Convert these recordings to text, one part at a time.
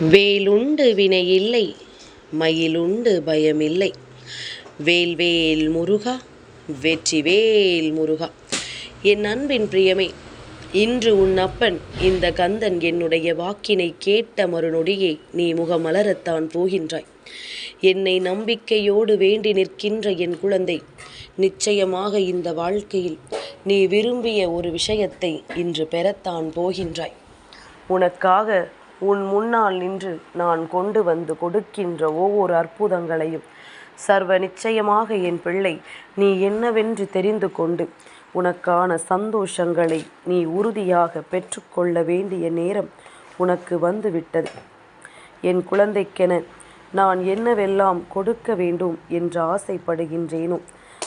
வேலுண்டு வினையில்லை மயிலுண்டு பயமில்லை. வேல்வேல் முருகா வெற்றிவேல் முருகா. என் அன்பின் பிரியமே இன்று உன் அப்பன் இந்த கந்தன் என்னுடைய வாக்கினை கேட்ட மறுநொடியே நீ முகமலரத்தான் போகின்றாய். என்னை நம்பிக்கையோடு வேண்டி நிற்கின்ற என் குழந்தை நிச்சயமாக இந்த வாழ்க்கையில் நீ விரும்பிய ஒரு விஷயத்தை இன்று பெறத்தான் போகின்றாய். உனக்காக உன் முன்னால் நின்று நான் கொண்டு வந்து கொடுக்கின்ற ஒவ்வொரு அற்புதங்களையும். சர்வ நிச்சயமாக என் பிள்ளை நீ என்னவென்று தெரிந்து கொண்டு உனக்கான சந்தோஷங்களை நீ உறுதியாக பெற்றுக்கொள்ள வேண்டிய நேரம் உனக்கு வந்துவிட்டது. என் குழந்தைக்கென நான் என்னவெல்லாம் கொடுக்க வேண்டும் என்று ஆசைப்படுகின்றேனோ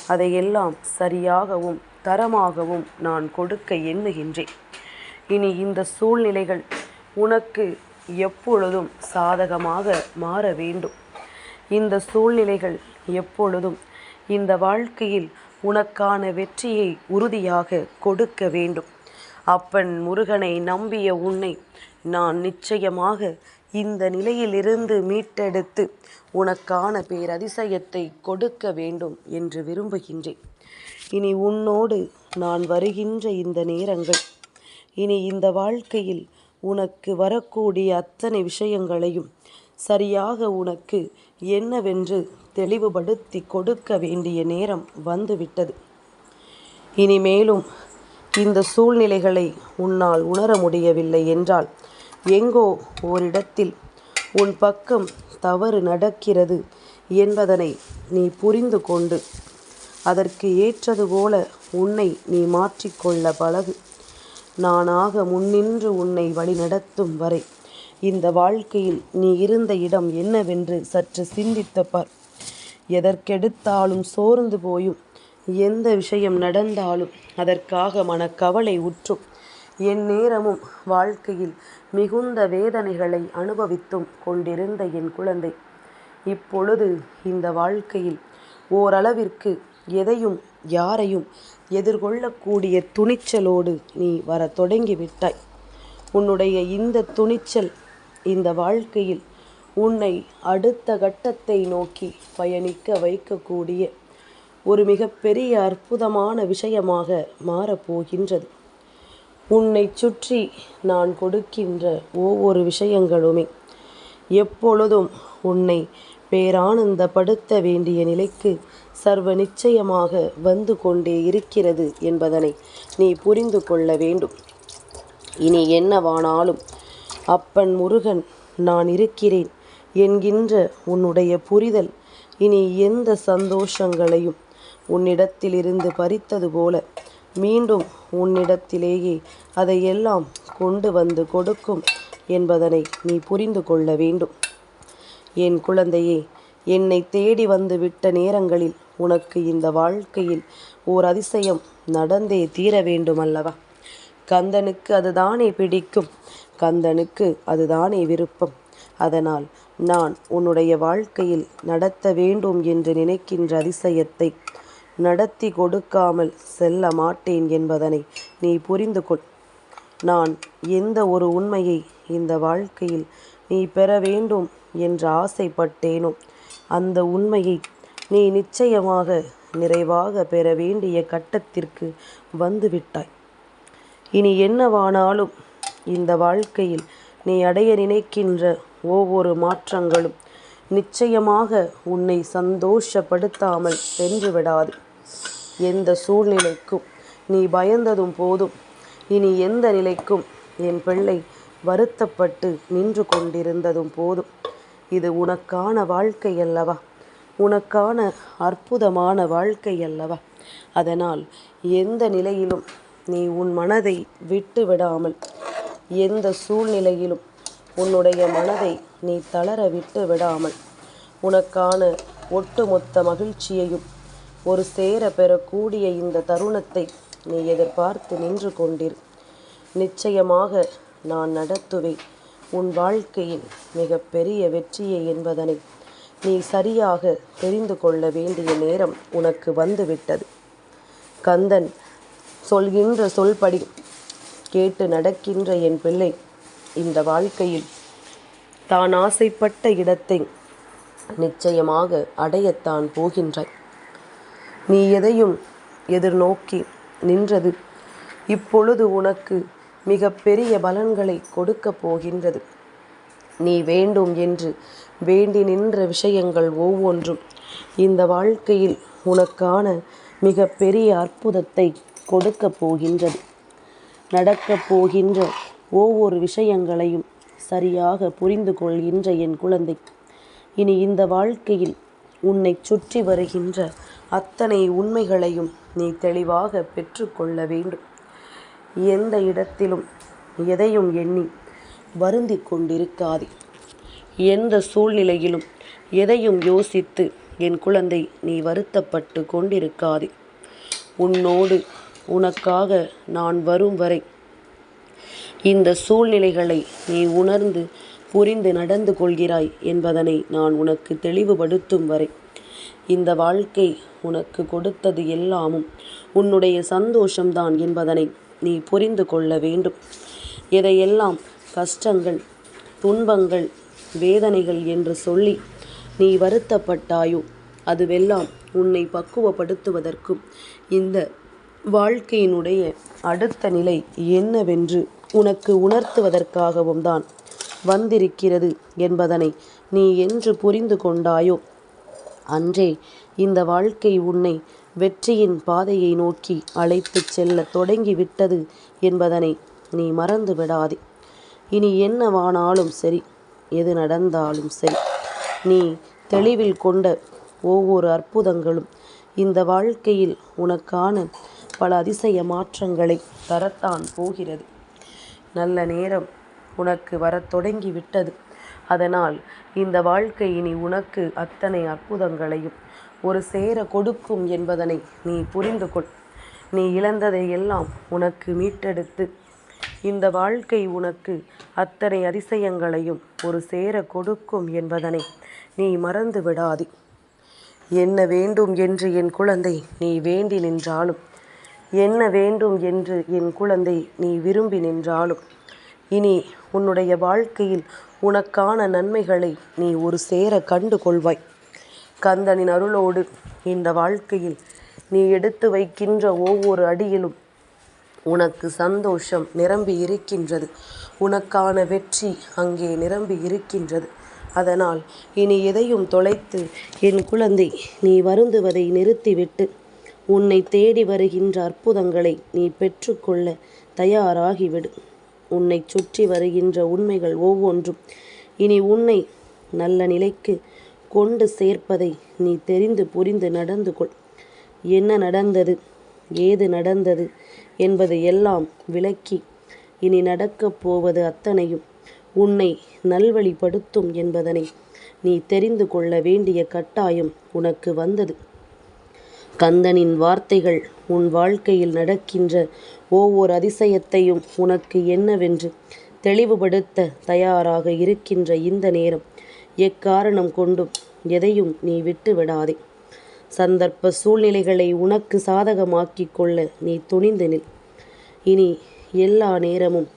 அதையெல்லாம் சரியாகவும் தரமாகவும் நான் கொடுக்க எண்ணுகின்றேன். இனி இந்த சூழ்நிலைகள் உனக்கு எப்பொழுதும் சாதகமாக மாற வேண்டும். இந்த சூழ்நிலைகள் எப்பொழுதும் இந்த வாழ்க்கையில் உனக்கான வெற்றியை உறுதியாக கொடுக்க வேண்டும். அப்பன் முருகனை நம்பிய உன்னை நான் நிச்சயமாக இந்த நிலையிலிருந்து மீட்டெடுத்து உனக்கான பேரதிசயத்தை கொடுக்க வேண்டும் என்று விரும்புகின்றேன். இனி உன்னோடு நான் வருகின்ற இந்த நேரங்கள் இனி இந்த வாழ்க்கையில் உனக்கு வரக்கூடிய அத்தனை விஷயங்களையும் சரியாக உனக்கு என்னவென்று தெளிவுபடுத்தி கொடுக்க வேண்டிய நேரம் வந்துவிட்டது. இனிமேலும் இந்த சூழ்நிலைகளை உன்னால் உணர முடியவில்லை என்றால் எங்கோ ஓரிடத்தில் உன் பக்கம் தவறு நடக்கிறது என்பதனை நீ புரிந்து கொண்டு அதற்கு ஏற்றது போல உன்னை நீ மாற்றிக்கொள்ள பழகு. நானாக முன்னின்று உன்னை வழிநடத்தும் வரை. இந்த வாழ்க்கையில் நீ இருந்த இடம் என்னவென்று சற்று சிந்தித்த பார். எதற்கெடுத்தாலும் சோர்ந்து போயும். எந்த விஷயம் நடந்தாலும் அதற்காக மனக்கவலை உற்றும் என் நேரமும் வாழ்க்கையில் மிகுந்த வேதனைகளை அனுபவித்தும் கொண்டிருந்த என் குழந்தை. இப்பொழுது இந்த வாழ்க்கையில் ஓரளவிற்கு எதையும் யாரையும் எதிர்கொள்ளக்கூடிய துணிச்சலோடு நீ வர தொடங்கிவிட்டாய். உன்னுடைய இந்த துணிச்சல் இந்த வாழ்க்கையில் உன்னை அடுத்த கட்டத்தை நோக்கி பயணிக்க வைக்கக்கூடிய ஒரு மிகப்பெரிய அற்புதமான விஷயமாக மாறப்போகின்றது உன்னை சுற்றி நான் கொடுக்கின்ற ஒவ்வொரு விஷயங்களுமே எப்பொழுதும் உன்னை பேரானந்தப்படுத்த வேண்டிய நிலைக்கு சர்வ நிச்சயமாக வந்து கொண்டே இருக்கிறது என்பதனை நீ புரிந்து கொள்ள வேண்டும். இனி என்னவானாலும் அப்பன் முருகன் நான் இருக்கிறேன் என்கின்ற உன்னுடைய புரிதல் இனி எந்த சந்தோஷங்களையும் உன்னிடத்திலிருந்து பறித்தது போல மீண்டும் உன்னிடத்திலேயே அதையெல்லாம் கொண்டு வந்து கொடுக்கும் என்பதனை நீ புரிந்து கொள்ள வேண்டும். என் குழந்தையே என்னை தேடி வந்து விட்ட நேரங்களில் உனக்கு இந்த வாழ்க்கையில் ஓர் அதிசயம் நடந்தே தீர வேண்டும் அல்லவா கந்தனுக்கு அதுதானே பிடிக்கும். கந்தனுக்கு அதுதானே விருப்பம். அதனால் நான் உன்னுடைய வாழ்க்கையில் நடத்த வேண்டும் என்று நினைக்கின்ற அதிசயத்தை நடத்தி கொடுக்காமல் செல்ல மாட்டேன் என்பதனை நீ புரிந்து கொள். நான் எந்த ஒரு உண்மையை இந்த வாழ்க்கையில் நீ பெற வேண்டும் என்று ஆசைப்பட்டேனோ அந்த உண்மையை நீ நிச்சயமாக நிறைவாக பெற வேண்டிய கட்டத்திற்கு வந்துவிட்டாய். இனி என்னவானாலும் இந்த வாழ்க்கையில் நீ அடைய நினைக்கின்ற ஒவ்வொரு மாற்றங்களும் நிச்சயமாக உன்னை சந்தோஷப்படுத்தாமல் சென்று விடாது எந்த சூழ்நிலைக்கும் நீ பயந்ததும் போதும். இனி எந்த நிலைக்கும் என் பிள்ளை வருத்தப்பட்டு நின்று கொண்டிருந்ததும் போதும். இது உனக்கான வாழ்க்கை அல்லவா உனக்கான அற்புதமான வாழ்க்கை அல்லவா அதனால் எந்த நிலையிலும் நீ உன் மனதை விட்டு விடாமல் எந்த சூழ்நிலையிலும் உன்னுடைய மனதை நீ தளர விட்டு விடாமல் உனக்கான ஒட்டுமொத்த மகிழ்ச்சியையும் ஒரு சேர பெறக்கூடிய இந்த தருணத்தை நீ எதிர்பார்த்து நின்று கொண்டிரு. நிச்சயமாக நான் நடத்துவேன். உன் வாழ்க்கையின் மிகப்பெரிய வெற்றியை என்பதனை நீ சரியாக தெரிந்து கொள்ள வேண்டிய நேரம் உனக்கு வந்துவிட்டது. கந்தன் சொல்கின்ற சொல்படி கேட்டு நடக்கின்ற என் பிள்ளை இந்த வாழ்க்கையில் தான் ஆசைப்பட்ட இடத்தை நிச்சயமாக அடையத்தான் போகின்றாய். நீ எதையும் எதிர்நோக்கி நின்றது இப்பொழுது உனக்கு மிக பெரிய பலன்களை கொடுக்கப் போகின்றது. நீ வேண்டும் என்று வேண்டி நின்ற விஷயங்கள் ஒவ்வொன்றும் இந்த வாழ்க்கையில் உனக்கான மிக பெரிய அற்புதத்தை கொடுக்கப் போகின்றது. நடக்கப் போகின்ற ஒவ்வொரு விஷயங்களையும் சரியாக புரிந்து கொள்கின்ற என் குழந்தை இனி இந்த வாழ்க்கையில் உன்னை சுற்றி வருகின்ற அத்தனை உண்மைகளையும் நீ தெளிவாக பெற்றுக்கொள்ள வேண்டும். எந்த இடத்திலும் எதையும் எண்ணி வருந்தி கொண்டிருக்காதே. எந்த சூழ்நிலையிலும் எதையும் யோசித்து என் குழந்தை நீ வருத்தப்பட்டு கொண்டிருக்காதே. உன்னோடு உனக்காக நான் வரும் வரை இந்த சூழ்நிலைகளை நீ உணர்ந்து புரிந்து நடந்து கொள்கிறாய் என்பதனை நான் உனக்கு தெளிவுபடுத்தும் வரை இந்த வாழ்க்கை உனக்கு கொடுத்தது எல்லாமும் உன்னுடைய சந்தோஷம்தான் என்பதனை நீ புரிந்து கொள்ள வேண்டும். இதையெல்லாம் கஷ்டங்கள் துன்பங்கள் வேதனைகள் என்று சொல்லி நீ வருத்தப்பட்டாயோ அதுவெல்லாம் உன்னை பக்குவப்படுத்துவதற்கும் இந்த வாழ்க்கையினுடைய அடுத்த நிலை என்னவென்று உனக்கு உணர்த்துவதற்காகவும் தான் வந்திருக்கிறது என்பதனை நீ என்று புரிந்து கொண்டாயோ? அன்றே இந்த வாழ்க்கை உன்னை வெற்றியின் பாதையை நோக்கி அழைத்துச் செல்ல தொடங்கிவிட்டது என்பதனை நீ மறந்து விடாதே இனி என்னவானாலும் சரி எது நடந்தாலும் சரி நீ தெளிவில் கொண்ட ஒவ்வொரு அற்புதங்களும் இந்த வாழ்க்கையில் உனக்கான பல அதிசய மாற்றங்களை தரத்தான் போகிறது. நல்ல நேரம் உனக்கு வரத் தொடங்கி விட்டது அதனால் இந்த வாழ்க்கை இனி உனக்கு அத்தனை அற்புதங்களையும் ஒரு சேர கொடுக்கும் என்பதனை நீ புரிந்து கொள். நீ இழந்ததை எல்லாம் உனக்கு மீட்டெடுத்து. இந்த வாழ்க்கை உனக்கு அத்தனை அதிசயங்களையும் ஒரு சேர கொடுக்கும் என்பதனை நீ மறந்து விடாதே. என்ன வேண்டும் என்று என் குழந்தை நீ வேண்டி நின்றாலும் என்ன வேண்டும் என்று என் குழந்தை நீ விரும்பி நின்றாலும் இனி உன்னுடைய வாழ்க்கையில் உனக்கான நன்மைகளை நீ ஒரு சேர கண்டு கொள்வாய். கந்தனின் அருளோடு இந்த வாழ்க்கையில் நீ எடுத்து வைக்கின்ற ஒவ்வொரு அடியிலும் உனக்கு சந்தோஷம் நிரம்பி இருக்கின்றது. உனக்கான வெற்றி அங்கே நிரம்பி இருக்கின்றது. அதனால் இனி எதையும் தொலைத்து என் குழந்தை நீ வருந்துவதை நிறுத்திவிட்டு உன்னை தேடி வருகின்ற அற்புதங்களை நீ பெற்றுக்கொள்ள தயாராகிவிடு. உன்னை சுற்றி வருகின்ற உண்மைகள் ஒவ்வொன்றும். இனி உன்னை நல்ல நிலைக்கு கொண்டு சேர்ப்பதை நீ தெரிந்து புரிந்து நடந்து கொள். என்ன நடந்தது? ஏது நடந்தது? என்பது எல்லாம் விளக்கி இனி நடக்கப் போவது அத்தனையும் உன்னை நல்வழிப்படுத்தும் என்பதனை நீ தெரிந்து கொள்ள வேண்டிய கட்டாயம் உனக்கு வந்தது. கந்தனின் வார்த்தைகள் உன் வாழ்க்கையில் நடக்கின்ற ஒவ்வொரு அதிசயத்தையும் உனக்கு என்னவென்று தெளிவுபடுத்த தயாராக இருக்கின்ற இந்த நேரம். எக்காரணம் கொண்டும் எதையும் நீ விட்டு விடாதே சந்தர்ப்ப சூழ்நிலைகளை உனக்கு சாதகமாக்கி கொள்ள நீ துணிந்து நில். இனி எல்லா நேரமும்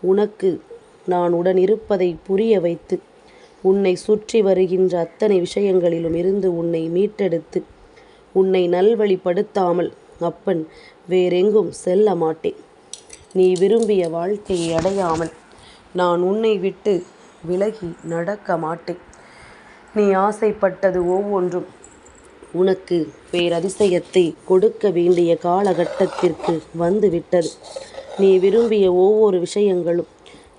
உனக்கு நான் உடன் இருப்பதை புரிய வைத்து உன்னை சுற்றி வருகின்ற அத்தனை விஷயங்களிலும் இருந்து உன்னை மீட்டெடுத்து உன்னை நல்வழிப்படுத்தாமல் அப்பன் வேறெங்கும் செல்ல மாட்டேன். நீ விரும்பிய வாழ்க்கையை அடையாமல் நான் உன்னை விட்டு விலகி நடக்க மாட்டேன். நீ ஆசைப்பட்டது ஒவ்வொன்றும். உனக்கு பேரதிசயத்தை கொடுக்க வேண்டிய காலகட்டத்திற்கு வந்துவிட்டது. நீ விரும்பிய ஒவ்வொரு விஷயங்களும்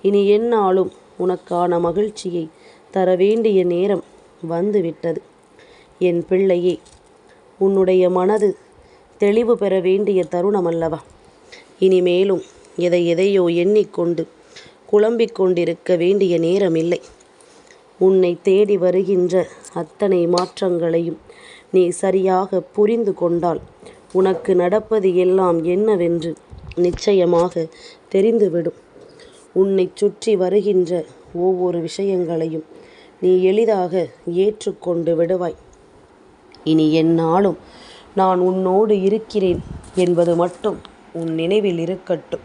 இனி என்னாலும் உனக்கான மகிழ்ச்சியை தர வேண்டிய நேரம் வந்துவிட்டது. என் பிள்ளையே உன்னுடைய மனது தெளிவு பெற வேண்டிய தருணம் அல்லவா? இனிமேலும் எதை எதையோ எண்ணிக்கொண்டு குழம்பிக் கொண்டிருக்க வேண்டிய நேரமில்லை. உன்னை தேடி வருகின்ற அத்தனை மாற்றங்களையும் நீ சரியாக புரிந்து கொண்டால் உனக்கு நடப்பது எல்லாம் என்னவென்று நிச்சயமாக தெரிந்துவிடும். உன்னை சுற்றி வருகின்ற ஒவ்வொரு விஷயங்களையும் நீ எளிதாக ஏற்றுக்கொண்டு விடுவாய். இனி என்னாலும் நான் உன்னோடு இருக்கிறேன் என்பது மட்டும் உன் நினைவில் இருக்கட்டும்.